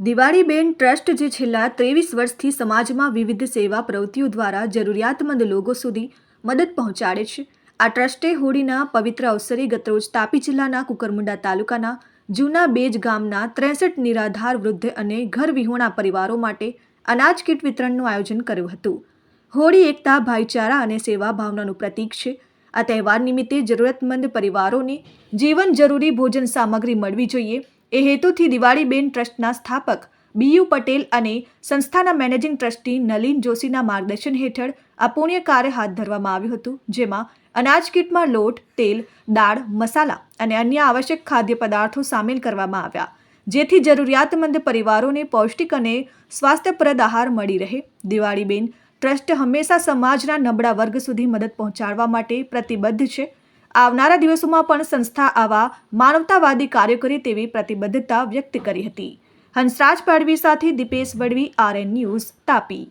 Diwaliben trust જે છેલ્લા ત્રેવીસ વર્ષથી સમાજમાં વિવિધ સેવા પ્રવૃત્તિઓ દ્વારા જરૂરિયાતમંદ લોકો સુધી મદદ પહોંચાડે છે. આ ટ્રસ્ટે હોળીના પવિત્ર અવસરે ગતરોજ તાપી જિલ્લાના કુકરમુંડા તાલુકાના જૂના બેજ ગામના ત્રેસઠ નિરાધાર વૃદ્ધ અને ઘર વિહોણા પરિવારો માટે અનાજ કીટ વિતરણનું આયોજન કર્યું હતું. હોળી, એકતા, ભાઈચારા અને સેવા ભાવનાનું પ્રતીક છે. આ તહેવાર નિમિત્તે જરૂરતમંદ પરિવારોને જીવન જરૂરી ભોજન સામગ્રી મળવી જોઈએ. એ હેતુથી દિવાળીબેન ટ્રસ્ટના સ્થાપક બીયુ પટેલ અને સંસ્થાના મેનેજિંગ ટ્રસ્ટી નલીન જોશીના માર્ગદર્શન હેઠળ આ પુણ્ય કાર્ય હાથ ધરવામાં આવ્યું હતું, જેમાં અનાજ કીટમાં લોટ, તેલ, દાળ, મસાલા અને અન્ય આવશ્યક ખાદ્ય પદાર્થો સામેલ કરવામાં આવ્યા. જેથી જરૂરિયાતમંદ પરિવારોને પૌષ્ટિક અને સ્વાસ્થ્યપ્રદ આહાર મળી રહે. દિવાળીબેન ટ્રસ્ટ હંમેશા સમાજના નબળા વર્ગ સુધી મદદ પહોંચાડવા માટે પ્રતિબદ્ધ છે. આવનારા દિવસોમાં પણ સંસ્થા આવા માનવતાવાદી કાર્યો કરે તેવી પ્રતિબદ્ધતા વ્યક્ત કરી હતી. હંસરાજ પાડવી સાથે દીપેશ વડવી, આરએન ન્યૂઝ તાપી.